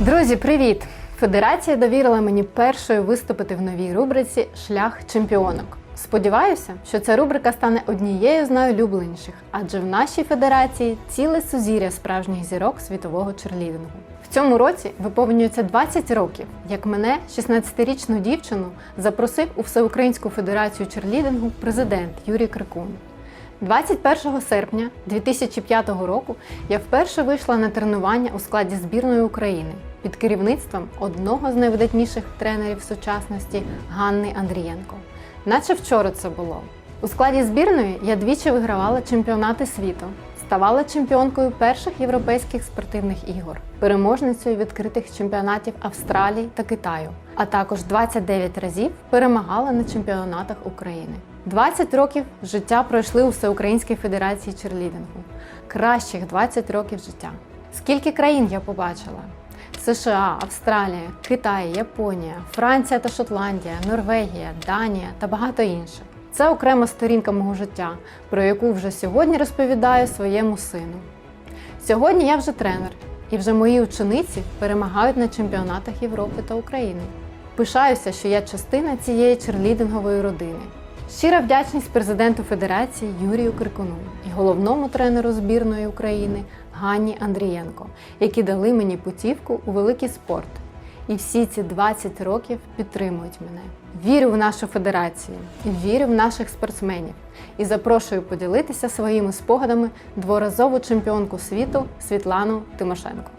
Друзі, привіт! Федерація довірила мені першою виступити в новій рубриці Шлях чемпіонок. Сподіваюся, що ця рубрика стане однією з найулюбленіших, адже в нашій федерації ціле сузір'я справжніх зірок світового черлідингу. В цьому році виповнюється 20 років, як мене, 16-річну дівчину, запросив у Всеукраїнську федерацію черлідингу президент Юрій Крикун. 21 серпня 2005 року я вперше вийшла на тренування у складі збірної України під керівництвом одного з найвидатніших тренерів сучасності Ганни Андрієнко. Наче вчора це було. У складі збірної я двічі вигравала чемпіонати світу, ставала чемпіонкою перших європейських спортивних ігор, переможницею відкритих чемпіонатів Австралії та Китаю, а також 29 разів перемагала на чемпіонатах України. 20 років життя пройшли у Всеукраїнській Федерації черлідингу. Кращих 20 років життя. Скільки країн я побачила? США, Австралія, Китай, Японія, Франція та Шотландія, Норвегія, Данія та багато інших. Це окрема сторінка мого життя, про яку вже сьогодні розповідаю своєму сину. Сьогодні я вже тренер, і вже мої учениці перемагають на чемпіонатах Європи та України. Пишаюся, що я частина цієї черлідингової родини. Щира вдячність президенту Федерації Юрію Крикуну і головному тренеру збірної України Ганні Андрієнко, які дали мені путівку у великий спорт. І всі ці 20 років підтримують мене. Вірю в нашу федерацію, вірю в наших спортсменів і запрошую поділитися своїми спогадами дворазову чемпіонку світу Світлану Тимошенко.